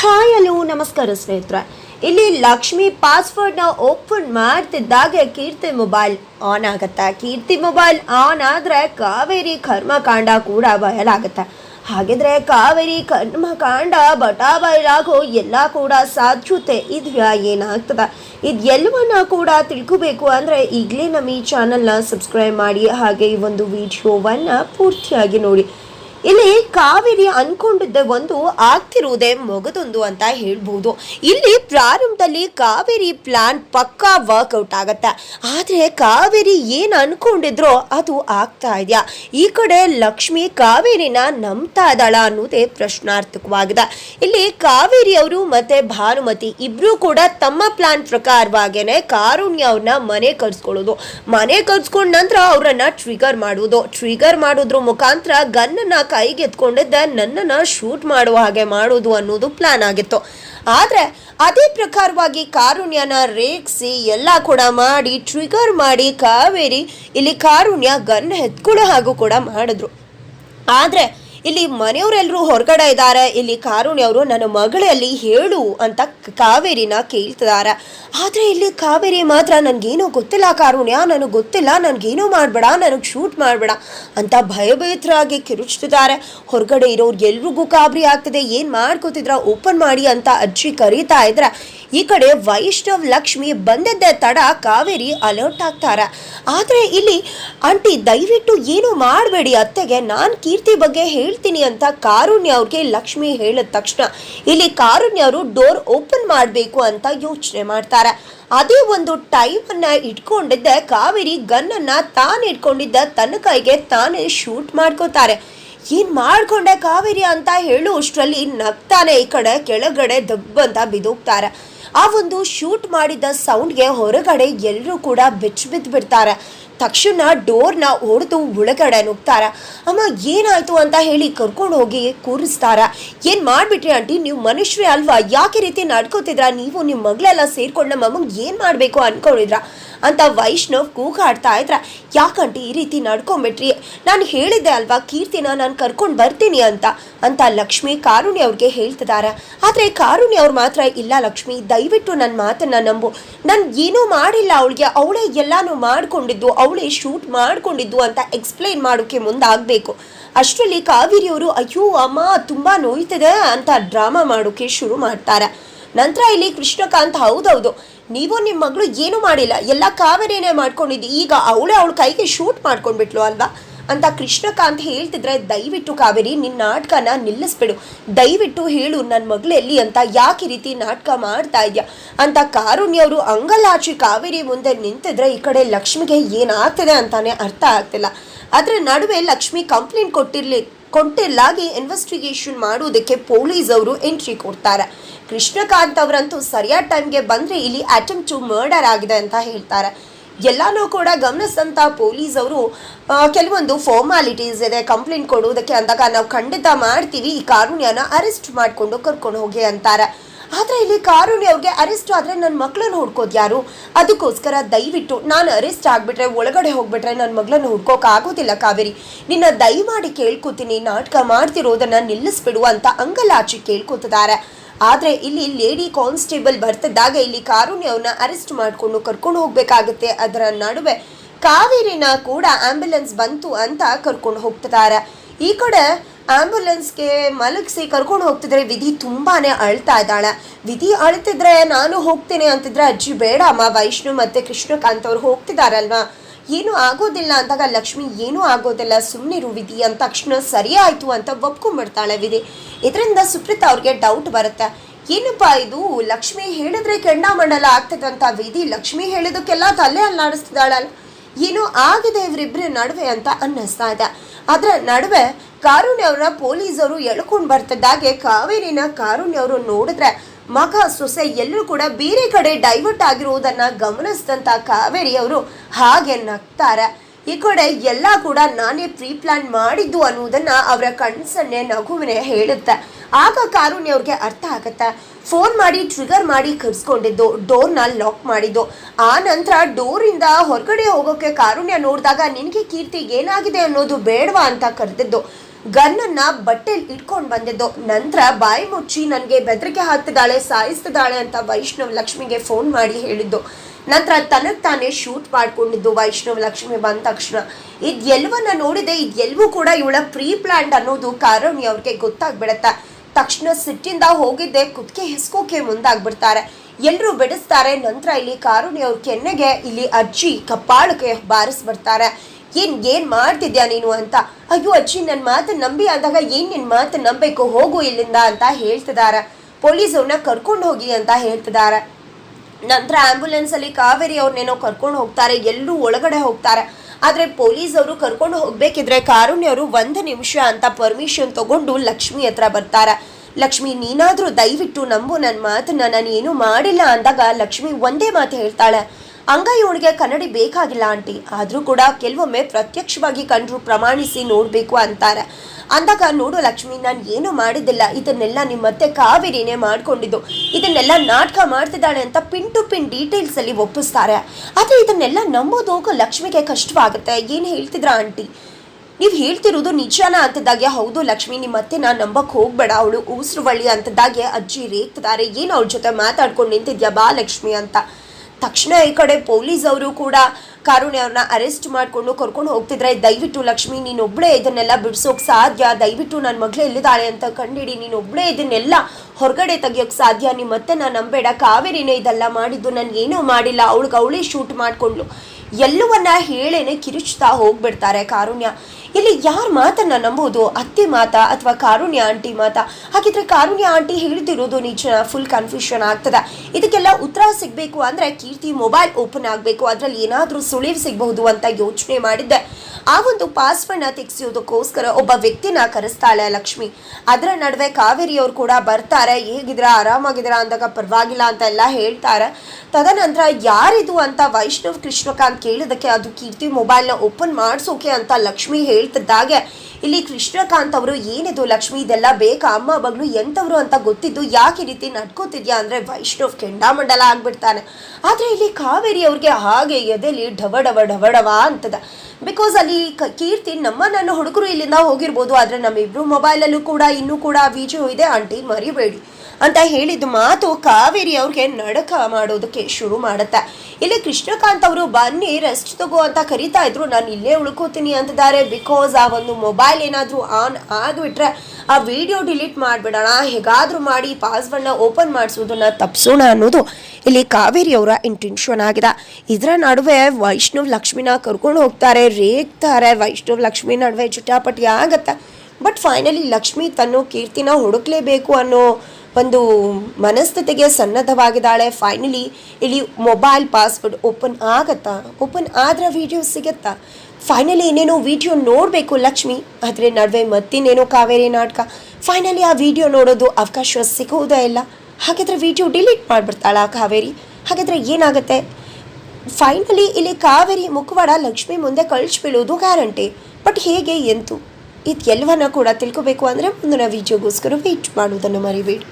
Hi, hello, ನಮಸ್ಕಾರ ಸ್ನೇಹಿತರೆ. ಇಲ್ಲಿ ಲಕ್ಷ್ಮಿ ಪಾಸ್ವರ್ಡ್ನ ಓಪನ್ ಮಾಡ್ತಿದ್ದಾಗೆ ಕೀರ್ತಿ ಮೊಬೈಲ್ ಆನ್ ಆಗುತ್ತೆ. ಕೀರ್ತಿ ಮೊಬೈಲ್ ಆನ್ ಆದರೆ ಕಾವೇರಿ ಕರ್ಮಕಾಂಡ ಕೂಡ ಬಯಲಾಗುತ್ತೆ ಹಾಗಿದ್ರೆ ಕಾವೇರಿ ಕರ್ಮಕಾಂಡ, ಬಟ ಬಯಲಾಗೋ ಎಲ್ಲ ಕೂಡ ಸಾಧ್ಯತೆ ಇದೆಯಾ ಏನಾಗ್ತದೆ? ಇದು ಎಲ್ಲವನ್ನ ಕೂಡ ತಿಳ್ಕೋಬೇಕು ಅಂದರೆ ಈಗಲೇ ನಮ್ಮ ಈ ಚಾನಲ್ನ ಸಬ್ಸ್ಕ್ರೈಬ್ ಮಾಡಿ, ಹಾಗೆ ಈ ಒಂದು ವಿಡಿಯೋವನ್ನು ಪೂರ್ತಿಯಾಗಿ ನೋಡಿ. ಇಲ್ಲಿ ಕಾವೇರಿ ಅನ್ಕೊಂಡಿದ್ದ ಒಂದು ಆಗ್ತಿರುವುದೇ ಮೊಗದೊಂದು ಅಂತ ಹೇಳ್ಬೋದು. ಇಲ್ಲಿ ಪ್ರಾರಂಭದಲ್ಲಿ ಕಾವೇರಿ ಪ್ಲಾನ್ ಪಕ್ಕಾ ವರ್ಕೌಟ್ ಆಗತ್ತೆ. ಆದ್ರೆ ಕಾವೇರಿ ಏನು ಅನ್ಕೊಂಡಿದ್ರೋ ಅದು ಆಗ್ತಾ ಇದೆಯಾ? ಈ ಕಡೆ ಲಕ್ಷ್ಮಿ ಕಾವೇರಿನ ನಂಬ್ತಾ ಇದ್ದಾಳ ಅನ್ನೋದೇ ಪ್ರಶ್ನಾರ್ಥಕವಾಗಿದೆ. ಇಲ್ಲಿ ಕಾವೇರಿ ಅವರು ಮತ್ತೆ ಭಾನುಮತಿ ಇಬ್ರು ಕೂಡ ತಮ್ಮ ಪ್ಲಾನ್ ಪ್ರಕಾರವಾಗೇನೆ ಕಾರುಣ್ಯ ಅವ್ರನ್ನ ಮನೆ ಕರ್ಸ್ಕೊಳ್ಳೋದು. ಮನೆ ಕರ್ಸ್ಕೊಂಡ ನಂತರ ಅವರನ್ನ ಟ್ರಿಗರ್ ಮಾಡುವುದು. ಟ್ರಿಗರ್ ಮಾಡೋದ್ರ ಮುಖಾಂತರ ಗನ್ನನ್ನ ಕೈಗೆ ಎತ್ಕೊಂಡಿದ್ದ ನನ್ನನ್ನು ಶೂಟ್ ಮಾಡುವ ಹಾಗೆ ಮಾಡೋದು ಅನ್ನೋದು ಪ್ಲಾನ್ ಆಗಿತ್ತು. ಆದರೆ ಅದೇ ಪ್ರಕಾರವಾಗಿ ಕಾರುಣ್ಯನ ರೇಗಿಸಿ ಎಲ್ಲ ಕೂಡ ಮಾಡಿ ಟ್ರಿಗರ್ ಮಾಡಿ ಕಾವೇರಿ ಇಲ್ಲಿ ಕಾರುಣ್ಯ ಗನ್ ಎತ್ಕೊಳ್ಳೋ ಹಾಗೂ ಕೂಡ ಮಾಡಿದ್ರು. ಆದ್ರೆ ಇಲ್ಲಿ ಮನೆಯವರೆಲ್ಲರೂ ಹೊರಗಡೆ ಇದ್ದಾರೆ. ಇಲ್ಲಿ ಕಾರುಣ್ಯವರು ನನ್ನ ಮಗಳಲ್ಲಿ ಹೇಳು ಅಂತ ಕಾವೇರಿನ ಕೇಳ್ತಿದ್ದಾರೆ. ಆದರೆ ಇಲ್ಲಿ ಕಾವೇರಿ ಮಾತ್ರ ನನಗೇನೋ ಗೊತ್ತಿಲ್ಲ ಕಾರುಣ್ಯ, ನನಗೆ ಗೊತ್ತಿಲ್ಲ, ನನಗೇನೋ ಮಾಡಬೇಡ, ನನಗೆ ಶೂಟ್ ಮಾಡಬೇಡ ಅಂತ ಭಯಭೀತರಾಗಿ ಕಿರುಚ್ತಿದ್ದಾರೆ ಹೊರಗಡೆ ಇರೋರು ಎಲ್ರಿಗೂ ಕಾಬರಿ ಆಗ್ತಿದೆ. ಏನು ಮಾಡ್ಕೋತಿದ್ರ? ಓಪನ್ ಮಾಡಿ ಅಂತ ಅಜ್ಜಿ ಕರೀತಾ ಇದ್ರೆ, ಈ ಕಡೆ ವೈಷ್ಣವ್ ಲಕ್ಷ್ಮಿ ಬಂದದ್ದ ತಡ ಕಾವೇರಿ ಅಲರ್ಟ್ ಆಗ್ತಾರೆ. ಆದರೆ ಇಲ್ಲಿ, ಆಂಟಿ ದಯವಿಟ್ಟು ಏನು ಮಾಡಬೇಡಿ ಅತ್ತೆಗೆ, ನಾನು ಕೀರ್ತಿ ಬಗ್ಗೆ ಹೇಳ್ತೀನಿ ಅಂತ ಕಾರುಣ್ಯ ಅವ್ರಿಗೆ ಲಕ್ಷ್ಮಿ ಹೇಳಿದ ತಕ್ಷಣ, ಇಲ್ಲಿ ಕಾರುಣ್ಯ ಅವರು ಡೋರ್ ಓಪನ್ ಮಾಡಬೇಕು ಅಂತ ಯೋಚನೆ ಮಾಡ್ತಾರೆ. ಅದೇ ಒಂದು ಟೈಮನ್ನ ಇಟ್ಕೊಂಡಿದ್ದ ಕಾವೇರಿ ಗನ್ನನ್ನು ತಾನು ಇಟ್ಕೊಂಡಿದ್ದ ತನ್ನ ಕೈಗೆ ತಾನೇ ಶೂಟ್ ಮಾಡ್ಕೋತಾರೆ. ಏನು ಮಾಡ್ಕೊಂಡೆ ಕಾವೇರಿ ಅಂತ ಹೇಳು ಅಷ್ಟರಲ್ಲಿ ನಗ್ತಾನೆ ಈ ಕಡೆ ಕೆಳಗಡೆ ದಬ್ಬಂತ ಬಿದೋಗ್ತಾರೆ ಆ ಒಂದು ಶೂಟ್ ಮಾಡಿದ ಸೌಂಡ್ಗೆ ಹೊರಗಡೆ ಎಲ್ಲರೂ ಕೂಡ ಬೆಚ್ಚ ಬಿದ್ದು ಬಿಡ್ತಾರೆ ತಕ್ಷಣ ಡೋರ್ನ ಹೊಡೆದು ಒಳಗಡೆ ನುಗ್ತಾರ. ಅಮ್ಮ, ಏನಾಯ್ತು ಅಂತ ಹೇಳಿ ಕರ್ಕೊಂಡು ಹೋಗಿ ಕೂರಿಸ್ತಾರ. ಏನು ಮಾಡ್ಬಿಟ್ರಿ ಆಂಟಿ? ನೀವು ಮನುಷ್ಯರೇ ಅಲ್ವಾ? ಯಾಕೆ ರೀತಿ ನಡ್ಕೋತಿದ್ರ? ನೀವು ನಿಮ್ಮ ಮಗಳೆಲ್ಲ ಸೇರ್ಕೊಂಡು ನಮ್ಮ ಅಮ್ಮಂಗೆ ಏನ್ ಮಾಡ್ಬೇಕು ಅನ್ಕೊಂಡಿದ್ರ? ಅಂತ ವೈಷ್ಣವ್ ಕೂಗಾಡ್ತಾ ಇದ್ರ. ಯಾಕಂಟಿ ಈ ರೀತಿ ನಡ್ಕೊಂಬಿಟ್ರಿ? ನಾನು ಹೇಳಿದ್ದೆ ಅಲ್ವಾ, ಕೀರ್ತಿನ ನಾನು ಕರ್ಕೊಂಡು ಬರ್ತೀನಿ ಅಂತ. ಅಂತ ಲಕ್ಷ್ಮಿ ಕಾರುಣಿ ಅವ್ರಿಗೆ ಹೇಳ್ತಿದ್ದಾರೆ ಆದರೆ ಕಾರುಣಿ ಅವ್ರು ಮಾತ್ರ ಇಲ್ಲ ಲಕ್ಷ್ಮಿ, ದಯವಿಟ್ಟು ನನ್ನ ಮಾತನ್ನ ನಂಬು. ನಾನು ಏನೂ ಮಾಡಿಲ್ಲ ಅವಳಿಗೆ. ಅವಳೇ ಎಲ್ಲಾನು ಮಾಡ್ಕೊಂಡಿದ್ದು. ಅವಳೇ ಶೂಟ್ ಮಾಡ್ಕೊಂಡಿದ್ದು ಅಂತ ಎಕ್ಸ್ಪ್ಲೈನ್ ಮಾಡೋಕ್ಕೆ ಮುಂದಾಗಬೇಕು. ಅಷ್ಟರಲ್ಲಿ ಕಾವೇರಿಯವರು ಅಯ್ಯೋ, ಅಮ್ಮ, ತುಂಬ ನೋಯ್ತದೆ ಅಂತ ಡ್ರಾಮಾ ಮಾಡೋಕ್ಕೆ ಶುರು ಮಾಡ್ತಾರೆ. ನಂತರ ಇಲ್ಲಿ ಕೃಷ್ಣಕಾಂತ್, ಹೌದೌದು, ನೀವು ನಿಮ್ಮ ಮಗಳು ಏನೂ ಮಾಡಿಲ್ಲ? ಎಲ್ಲ ಕಾವೇರಿನೇ ಮಾಡ್ಕೊಂಡಿದ್ದು. ಈಗ ಅವಳೇ ಅವಳ ಕೈಗೆ ಶೂಟ್ ಮಾಡ್ಕೊಂಡ್ಬಿಟ್ಲು ಅಲ್ವಾ? ಅಂತ ಕೃಷ್ಣಕಾಂತ್ ಹೇಳ್ತಿದ್ರೆ, ದಯವಿಟ್ಟು ಕಾವೇರಿ ನಿನ್ನ ನಾಟಕನ ನಿಲ್ಲಿಸ್ಬಿಡು. ದಯವಿಟ್ಟು ಹೇಳು ನನ್ನ ಮಗಳಲ್ಲಿ ಅಂತ ಯಾಕೆ ರೀತಿ ನಾಟಕ ಮಾಡ್ತಾ ಇದೆಯಾ? ಅಂತ ಕಾರುಣ್ಯವರು ಅಂಗಲಾಚಿ ಕಾವೇರಿ ಮುಂದೆ ನಿಂತಿದ್ರೆ ಈ ಕಡೆ ಲಕ್ಷ್ಮಿಗೆ ಏನಾಗ್ತದೆ ಅಂತಾನೆ ಅರ್ಥ ಆಗ್ತಿಲ್ಲ. ಅದರ ನಡುವೆ ಲಕ್ಷ್ಮಿ ಕಂಪ್ಲೇಂಟ್ ಕೊಟ್ಟಿರ್ಲಿ ಕೊಟ್ಟಿಲ್ಲಾಗಿ ಇನ್ವೆಸ್ಟಿಗೇಷನ್ ಮಾಡುವುದಕ್ಕೆ ಪೊಲೀಸ್ ಅವರು ಎಂಟ್ರಿ ಕೊಡ್ತಾರೆ. ಕೃಷ್ಣಕಾಂತ್ ಅವರಂತೂ ಸರಿಯಾದ ಟೈಮ್ಗೆ ಬಂದರೆ ಇಲ್ಲಿ ಅಟೆಂಪ್ಟ್ ಟು ಮರ್ಡರ್ ಆಗಿದೆ ಅಂತ ಹೇಳ್ತಾರೆ. ಎಲ್ಲಾನು ಕೂಡ ಗಮನಿಸಿದಂಥ ಪೊಲೀಸ್ ಅವರು ಕೆಲವೊಂದು ಫಾರ್ಮಾಲಿಟೀಸ್ ಇದೆ ಕಂಪ್ಲೇಂಟ್ ಕೊಡುವುದಕ್ಕೆ ಅಂದಾಗ ನಾವು ಖಂಡಿತ ಮಾಡ್ತೀವಿ, ಈ ಕಾರುಣ್ಯನ ಅರೆಸ್ಟ್ ಮಾಡಿಕೊಂಡು ಕರ್ಕೊಂಡು ಹೋಗಿ ಅಂತಾರೆ. ಆದರೆ ಇಲ್ಲಿ ಕಾರುಣ್ಯ ಅವ್ರಿಗೆ ಅರೆಸ್ಟ್ ಆದರೆ ನನ್ನ ಮಕ್ಕಳನ್ನ ಹುಡ್ಕೋದು ಯಾರು? ಅದಕ್ಕೋಸ್ಕರ ದಯವಿಟ್ಟು, ನಾನು ಅರೆಸ್ಟ್ ಆಗಿಬಿಟ್ರೆ, ಒಳಗಡೆ ಹೋಗ್ಬಿಟ್ರೆ ನನ್ನ ಮಗಳನ್ನ ಹುಡ್ಕೋಕ್ಕಾಗೋದಿಲ್ಲ ಕಾವೇರಿ. ನಿನ್ನ ದಯಮಾಡಿ ಕೇಳ್ಕೊತೀನಿ, ನಾಟಕ ಮಾಡ್ತಿರೋದನ್ನು ನಿಲ್ಲಿಸ್ಬಿಡು ಅಂತ ಅಂಗಲಾಚಿ ಕೇಳ್ಕೊತಿದ್ದಾರೆ. ಆದರೆ ಇಲ್ಲಿ ಲೇಡಿ ಕಾನ್ಸ್ಟೇಬಲ್ ಬರ್ತಿದ್ದಾಗ ಇಲ್ಲಿ ಕಾರುಣ್ಯವ್ರನ್ನ ಅರೆಸ್ಟ್ ಮಾಡಿಕೊಂಡು ಕರ್ಕೊಂಡು ಹೋಗಬೇಕಾಗುತ್ತೆ. ಅದರ ನಡುವೆ ಕಾವೇರಿನ ಕೂಡ ಆಂಬ್ಯುಲೆನ್ಸ್ ಬಂತು ಅಂತ ಕರ್ಕೊಂಡು ಹೋಗ್ತಿದ್ದಾರೆ. ಈ ಕಡೆ ಆಂಬ್ಯುಲೆನ್ಸ್ಗೆ ಮಲಗಿಸಿ ಕರ್ಕೊಂಡು ಹೋಗ್ತಿದ್ರೆ ವಿಧಿ ತುಂಬಾನೇ ಅಳ್ತಾ ಇದ್ದಾಳೆ. ವಿಧಿ ಅಳ್ತಿದ್ರೆ ನಾನು ಹೋಗ್ತೇನೆ ಅಂತಿದ್ರೆ ಅಜ್ಜಿ ಬೇಡ, ಅಮ್ಮ ವೈಷ್ಣು ಮತ್ತೆ ಕೃಷ್ಣಕಾಂತ್ ಅವ್ರು ಹೋಗ್ತಿದಾರಲ್ವಾ ಏನೂ ಆಗೋದಿಲ್ಲ ಅಂದಾಗ ಲಕ್ಷ್ಮಿ ಏನೂ ಆಗೋದಿಲ್ಲ ಸುಮ್ಮನಿರು ವಿಧಿ ಅಂದ ತಕ್ಷಣ ಸರಿ ಆಯಿತು ಅಂತ ಒಪ್ಕೊಂಡ್ಬಿಡ್ತಾಳೆ ವಿಧಿ ಇದರಿಂದ ಸುಪ್ರೀತಾ ಅವ್ರಿಗೆ ಡೌಟ್ ಬರುತ್ತೆ. ಏನಪ್ಪ ಇದು? ಲಕ್ಷ್ಮಿ ಹೇಳಿದ್ರೆ ಕೆಂಡಾಮಂಡಲ ಆಗ್ತದಂತ ವಿಧಿ ಲಕ್ಷ್ಮಿ ಹೇಳಿದಕ್ಕೆಲ್ಲ ತಲೆ ಅಲ್ಲಾಡಿಸ್ತಿದ್ದಾಳಲ್ಲ. ಏನೋ ಆಗಿದೆ ಇವರಿಬ್ಬರ ನಡುವೆ ಅಂತ ಅನ್ನಿಸ್ತಾ ಇದೆ. ಅದರ ನಡುವೆ ಕಾರುಣ್ಯ ಅವರ ಪೊಲೀಸರು ಎಳ್ಕೊಂಡು ಬರ್ತಿದ್ದಾಗೆ ಕಾವೇರಿನ ಕಾರುಣ್ಯ ಅವರು ನೋಡಿದ್ರೆ ಮಗ ಸೊಸೆ ಎಲ್ಲರೂ ಕೂಡ ಬೇರೆ ಕಡೆ ಡೈವರ್ಟ್ ಆಗಿರುವುದನ್ನ ಗಮನಿಸಿದಂತ ಕಾವೇರಿ ಅವರು ಹಾಗೆ ನಗ್ತಾರೆ. ಈ ಕಡೆ ಎಲ್ಲ ಕೂಡ ನಾನೇ ಪ್ರೀ ಪ್ಲಾನ್ ಮಾಡಿದ್ದು ಅನ್ನುವುದನ್ನ ಅವರ ಕಣ್ಸನ್ನೇ ನಗುವಿನೇ ಹೇಳುತ್ತೆ. ಆಗ ಕಾರುಣ್ಯ ಅವ್ರಿಗೆ ಅರ್ಥ ಆಗುತ್ತೆ. ಫೋನ್ ಮಾಡಿ ಟ್ರಿಗರ್ ಮಾಡಿ ಕರ್ಸ್ಕೊಂಡಿದ್ದು ಡೋರ್ನ ಲಾಕ್ ಮಾಡಿದ್ದು. ಆ ನಂತರ ಡೋರಿಂದ ಹೊರಗಡೆ ಹೋಗೋಕೆ ಕಾರುಣ್ಯ ನೋಡಿದಾಗ, ನಿನಗೆ ಕೀರ್ತಿ ಏನಾಗಿದೆ ಅನ್ನೋದು ಬೇಡವಾ? ಅಂತ ಕರೆದಿದ್ದು. ಗನ್ನನ್ನ ಬಟ್ಟೆಲಿ ಇಟ್ಕೊಂಡು ಬಂದಿದ್ದು. ನಂತರ ಬಾಯಿ ಮುಚ್ಚಿ ನನಗೆ ಬೆದರಿಕೆ ಹಾಕ್ತಿದ್ದಾಳೆ, ಸಾಯಿಸ್ತಿದ್ದಾಳೆ ಅಂತ ವೈಷ್ಣವ್ ಲಕ್ಷ್ಮಿಗೆ ಫೋನ್ ಮಾಡಿ ಹೇಳಿದ್ದು. ನಂತರ ತನಗೆ ತಾನೇ ಶೂಟ್ ಮಾಡ್ಕೊಂಡಿದ್ದು ವೈಷ್ಣವ್ ಲಕ್ಷ್ಮಿ ಬಂದ ತಕ್ಷಣ. ಇದ್ ಎಲ್ಲವನ್ನ ನೋಡಿದೆ, ಇದ್ ಎಲ್ಲವೂ ಕೂಡ ಇವಳ ಪ್ರೀ ಪ್ಲಾನ್ಡ್ ಅನ್ನೋದು ಕಾರುಣ್ಯ ಅವ್ರಿಗೆ ಗೊತ್ತಾಗ್ಬಿಡತ್ತೆ. ತಕ್ಷಣ ಸಿಟ್ಟಿಂದ ಹೋಗಿದ್ದೆ ಕುತ್ತಿಗೆ ಹೆಸ್ಕೋಕೆ ಮುಂದಾಗ್ಬಿಡ್ತಾರೆ. ಎಲ್ಲರೂ ಬಿಡಿಸ್ತಾರೆ, ನಂತರ ಇಲ್ಲಿ ಕಾರುಣಿ ಅವ್ರ ಕೆನ್ನೆಗೆ ಇಲ್ಲಿ ಅಜ್ಜಿ ಕಪ್ಪಾಳಕ್ಕೆ ಬಾರಿಸ್ಬಿಡ್ತಾರೆ. ಏನ್ ಏನ್ ಮಾಡ್ತಿದ್ಯಾ ನೀನು ಅಂತ? ಅಯ್ಯೋ ಅಜ್ಜಿ ನನ್ನ ಮಾತು ನಂಬಿ ಅಂದಾಗ ಏನ್ ನಿನ್ ಮಾತು ನಂಬೇಕು? ಹೋಗು ಇಲ್ಲಿಂದ ಅಂತ ಹೇಳ್ತಿದ್ದಾರೆ ಪೊಲೀಸ್ ಅವ್ನ ಕರ್ಕೊಂಡು ಹೋಗಿ ಅಂತ ಹೇಳ್ತಿದ್ದಾರೆ ನಂತರ ಆಂಬ್ಯುಲೆನ್ಸ್ ಅಲ್ಲಿ ಕಾವೇರಿ ಅವ್ರನ್ನೇನೋ ಕರ್ಕೊಂಡು ಹೋಗ್ತಾರೆ ಎಲ್ಲರೂ ಒಳಗಡೆ ಹೋಗ್ತಾರೆ. ಆದ್ರೆ ಪೊಲೀಸ್ ಅವರು ಕರ್ಕೊಂಡು ಹೋಗ್ಬೇಕಿದ್ರೆ ಕಾರುಣ್ಯ ಅವರು ಒಂದು ನಿಮಿಷ ಅಂತ ಪರ್ಮಿಷನ್ ತಗೊಂಡು ಲಕ್ಷ್ಮಿ ಹತ್ರ ಬರ್ತಾರೆ. ಲಕ್ಷ್ಮಿ, ನೀನಾದ್ರೂ ದಯವಿಟ್ಟು ನಂಬು ನನ್ನ ಮಾತನ್ನ, ನಾನು ಏನು ಮಾಡಿಲ್ಲ ಅಂದಾಗ ಲಕ್ಷ್ಮಿ ಒಂದೇ ಮಾತು ಹೇಳ್ತಾಳೆ. ಹಂಗ ಇವಳಿಗೆ ಕನ್ನಡಿ ಬೇಕಾಗಿಲ್ಲ ಆಂಟಿ. ಆದರೂ ಕೂಡ ಕೆಲವೊಮ್ಮೆ ಪ್ರತ್ಯಕ್ಷವಾಗಿ ಕಂಡ್ರು ಪ್ರಮಾಣಿಸಿ ನೋಡಬೇಕು ಅಂತಾರೆ. ಅಂದಾಗ ನೋಡು ಲಕ್ಷ್ಮಿ, ನಾನು ಏನು ಮಾಡಿದ್ದಿಲ್ಲ. ಇದನ್ನೆಲ್ಲ ನಿಮ್ಮತ್ತೆ ಕಾವೇರಿನೇ ಮಾಡ್ಕೊಂಡಿದ್ದು. ಇದನ್ನೆಲ್ಲ ನಾಟಕ ಮಾಡ್ತಿದ್ದಾಳೆ ಅಂತ ಪಿನ್ ಟು ಪಿನ್ ಡೀಟೇಲ್ಸ್ ಅಲ್ಲಿ ಒಪ್ಪಿಸ್ತಾರೆ. ಆದರೆ ಇದನ್ನೆಲ್ಲ ನಂಬೋದು ಲಕ್ಷ್ಮಿಗೆ ಕಷ್ಟವಾಗುತ್ತೆ. ಏನು ಹೇಳ್ತಿದ್ರ ಆಂಟಿ? ನೀವು ಹೇಳ್ತಿರೋದು ನಿಜಾನ ಅಂತದಾಗೆ ಹೌದು ಲಕ್ಷ್ಮಿ ನಿಮ್ಮ ಮತ್ತೆ ನಾನು ನಂಬಕ್ ಹೋಗ್ಬೇಡ. ಅವಳು ಉಸಿರುವಳ್ಳಿ ಅಂತದಾಗೆ ಅಜ್ಜಿ ರೇಗ್ತಿದ್ದಾರೆ ಏನು ಅವ್ಳ ಜೊತೆ ಮಾತಾಡ್ಕೊಂಡು ನಿಂತಿದ್ಯಾ ಬಾ ಲಕ್ಷ್ಮಿ ಅಂತ. ತಕ್ಷಣ ಈ ಕಡೆ ಪೊಲೀಸ್ ಅವರು ಕೂಡ ಕಾರುಣ್ಯ ಅವ್ರನ್ನ ಅರೆಸ್ಟ್ ಮಾಡಿಕೊಂಡು ಕರ್ಕೊಂಡು ಹೋಗ್ತಿದ್ರೆ, ದಯವಿಟ್ಟು ಲಕ್ಷ್ಮಿ, ನೀನೊಬ್ಳೇ ಇದನ್ನೆಲ್ಲ ಬಿಡ್ಸೋಕ್ ಸಾಧ್ಯ? ದಯವಿಟ್ಟು ನನ್ನ ಮಗಳು ಎಲ್ಲಿದ್ದಾಳೆ ಅಂತ ಕಂಡಿಡಿ, ನೀನೊಬ್ಳೇ ಇದನ್ನೆಲ್ಲ ಹೊರಗಡೆ ತೆಗಿಯೋಕ್ ಸಾಧ್ಯ? ನಿಮ್ಮ ಮತ್ತೆ ನಾನು ನಂಬೇಡ. ಕಾವೇರಿನೇ ಇದೆಲ್ಲ ಮಾಡಿದ್ದು ನಾನು ಏನೂ ಮಾಡಿಲ್ಲ. ಅವಳಿಗೆ ಅವಳೇ ಶೂಟ್ ಮಾಡ್ಕೊಂಡ್ಲು ಎಲ್ಲವನ್ನ ಹೇಳೇನೆ ಕಿರುಚ್ತಾ ಹೋಗ್ಬಿಡ್ತಾರೆ ಕಾರುಣ್ಯ. ಇಲ್ಲಿ ಯಾರ ಮಾತನ್ನ ನಂಬೋದು ಅತ್ತೆ ಮಾತಾ ಅಥವಾ ಕಾರುಣ್ಯ ಆಂಟಿ ಮಾತಾ? ಹಾಗಿದ್ರೆ ಕಾರುಣ್ಯ ಆಂಟಿ ಹೇಳ್ತಿರೋದು ನಿಜ ಫುಲ್ ಕನ್ಫ್ಯೂಷನ್ ಆಗ್ತದೆ. ಇದಕ್ಕೆಲ್ಲ ಉತ್ತರ ಸಿಗಬೇಕು ಅಂದ್ರೆ ಕೀರ್ತಿ ಮೊಬೈಲ್ ಓಪನ್ ಆಗಬೇಕು. ಅದರಲ್ಲಿ ಏನಾದರೂ ಸುಳಿವು ಸಿಗಬಹುದು ಅಂತ ಯೋಚನೆ ಮಾಡಿದ್ದೆ. ಆ ಒಂದು ಪಾಸ್ವರ್ಡ್ನ ತೆಗೆಸೋದಕ್ಕೋಸ್ಕರ ಒಬ್ಬ ವ್ಯಕ್ತಿನ ಕರೆಸ್ತಾಳೆ ಲಕ್ಷ್ಮಿ. ಅದರ ನಡುವೆ ಕಾವೇರಿ ಅವ್ರು ಕೂಡ ಬರ್ತಾರೆ, ಹೇಗಿದ್ರ, ಆರಾಮಾಗಿದ್ರ ಅಂದಾಗ ಪರವಾಗಿಲ್ಲ ಅಂತ ಎಲ್ಲ ಹೇಳ್ತಾರೆ. ತದನಂತರ ಯಾರಿದು ಅಂತ ವೈಷ್ಣವ್ ಕೃಷ್ಣಕಾಂತ್ ಕೇಳಿದಕ್ಕೆ ಅದು ಕೀರ್ತಿ ಮೊಬೈಲ್ನ ಓಪನ್ ಮಾಡಿಸೋಕೆ ಅಂತ ಲಕ್ಷ್ಮಿ ಹೇಳ್ತಿದ್ದಾಗೆ. ಇಲ್ಲಿ ಕೃಷ್ಣಕಾಂತ್ ಅವರು ಏನಿದು ಲಕ್ಷ್ಮಿ, ಇದೆಲ್ಲ ಬೇಕಾ? ಅಮ್ಮ, ಮಗಳು ಎಂಥವ್ರು ಅಂತ ಗೊತ್ತಿದ್ದು ಯಾಕೆ ರೀತಿ ನಡ್ಕೋತಿದ್ಯಾ ಅಂದರೆ ವೈಷ್ಣವ್ ಕೆಂಡಾಮಂಡಲ ಆಗ್ಬಿಡ್ತಾನೆ. ಆದರೆ ಇಲ್ಲಿ ಕಾವೇರಿ ಅವ್ರಿಗೆ ಹಾಗೆ ಎದೆಲಿ ಢವ ಡವ ಢವ ಡವ ಅಂತದ. ಬಿಕಾಸ್ ಅಲ್ಲಿ ಕೀರ್ತಿ ನಮ್ಮ ನನ್ನ ಹುಡುಗರು ಇಲ್ಲಿಂದ ಹೋಗಿರ್ಬೋದು, ಆದರೆ ನಮ್ಮಿಬ್ರು ಮೊಬೈಲಲ್ಲೂ ಕೂಡ, ಇನ್ನೂ ಕೂಡ ವಿಡಿಯೋ ಇದೆ ಆಂಟಿ ಮರಿಬೇಡಿ ಅಂತ ಹೇಳಿದ ಮಾತು ಕಾವೇರಿ ಅವ್ರಿಗೆ ನಡಕ ಮಾಡೋದಕ್ಕೆ ಶುರು ಮಾಡುತ್ತೆ. ಇಲ್ಲಿ ಕೃಷ್ಣಕಾಂತ್ ಅವರು ಬನ್ನಿ ರೆಸ್ಟ್ ತಗೋ ಅಂತ ಕರಿತಾ ಇದ್ರು, ನಾನು ಇಲ್ಲೇ ಉಳ್ಕೋತೀನಿ ಅಂತಿದ್ದಾರೆ. ಬಿಕಾಸ್ ಆ ಒಂದು ಮೊಬೈಲ್ ಏನಾದರೂ ಆನ್ ಆಗಿಬಿಟ್ರೆ ಆ ವಿಡಿಯೋ ಡಿಲೀಟ್ ಮಾಡಿಬಿಡೋಣ. ಹೇಗಾದರೂ ಮಾಡಿ ಪಾಸ್ವರ್ಡ್ನ ಓಪನ್ ಮಾಡಿಸೋದನ್ನ ತಪ್ಪಿಸೋಣ ಅನ್ನೋದು ಇಲ್ಲಿ ಕಾವೇರಿ ಅವರ ಇಂಟೆನ್ಷನ್ ಆಗಿದೆ. ಇದರ ನಡುವೆ ವೈಷ್ಣವ್, ಲಕ್ಷ್ಮಿನ ಕರ್ಕೊಂಡು ಹೋಗ್ತಾರೆ, ರೇಗ್ತಾರೆ. ವೈಷ್ಣವ್, ಲಕ್ಷ್ಮಿ ನಡುವೆ ಚುಟಾಪಟಿ ಆಗತ್ತೆ. ಬಟ್ ಫೈನಲಿ ಲಕ್ಷ್ಮಿ ತನ್ನ ಕೀರ್ತಿನ ಹುಡುಕ್ಲೇಬೇಕು ಅನ್ನೋ ಒಂದು ಮನಸ್ಥಿತಿಗೆ ಸನ್ನದ್ಧವಾಗಿದ್ದಾಳೆ. ಫೈನಲಿ ಇಲ್ಲಿ ಮೊಬೈಲ್ ಪಾಸ್ವರ್ಡ್ ಓಪನ್ ಆಗತ್ತಾ? ಓಪನ್ ಆದ್ರೆ ವಿಡಿಯೋ ಸಿಗತ್ತಾ? ಫೈನಲಿ ಇನ್ನೇನೋ ವಿಡಿಯೋ ನೋಡಬೇಕು ಲಕ್ಷ್ಮಿ? ಆದರೆ ನಡುವೆ ಮತ್ತಿನ್ನೇನೋ ಕಾವೇರಿ ನಾಟಕ? ಫೈನಲಿ ಆ ವಿಡಿಯೋ ನೋಡೋದು ಅವಕಾಶ ಸಿಗೋದೇ ಇಲ್ಲ. ಹಾಗಾದರೆ ವಿಡಿಯೋ ಡಿಲೀಟ್ ಮಾಡಿಬಿಡ್ತಾಳ ಕಾವೇರಿ? ಹಾಗಿದ್ರೆ ಏನಾಗುತ್ತೆ? ಫೈನಲಿ ಇಲ್ಲಿ ಕಾವೇರಿ, ಮುಖವಾಡ, ಲಕ್ಷ್ಮಿ ಮುಂದೆ ಕಳಿಸ್ಬೀಳೋದು ಗ್ಯಾರಂಟಿ ಬಟ್ ಹೇಗೆ, ಎಂತು? ಇದು ಎಲ್ಲವನ್ನ ಕೂಡ ತಿಳ್ಕೊಬೇಕು ಅಂದರೆ ಮುಂದಿನ ವಿಡಿಯೋಗೋಸ್ಕರ ವೆಯ್ಟ್ ಮಾಡೋದನ್ನು ಮರಿಬೇಡಿ.